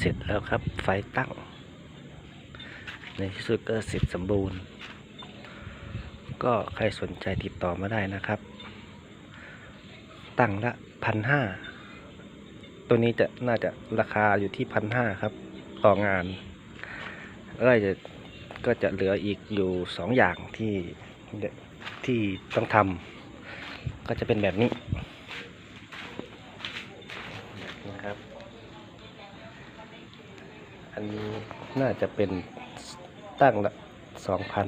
เสร็จแล้วครับ ไฟตั้ง ในที่สุดก็เสร็จสมบูรณ์ ก็ใครสนใจติดต่อมาได้นะครับ ตั้งละพันห้าตัวนี้จะน่าจะราคาอยู่ที่พันห้าครับ ต่องานแล้วก็จะก็จะเหลืออีกอยู่สองอย่างที่ที่ต้องทำก็จะเป็นแบบนี้นะครับ อันนี้น่าจะเป็นตั้งละสองพัน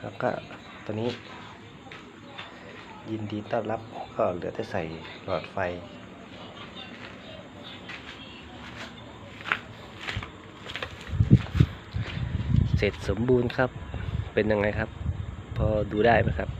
แล้วก็ตัวนี้ ยินดีต้อนรับก็เหลือแต่ใส่หลอดไฟ เสร็จสมบูรณ์ครับเป็นยังไงครับ พอดูได้ไหมครับ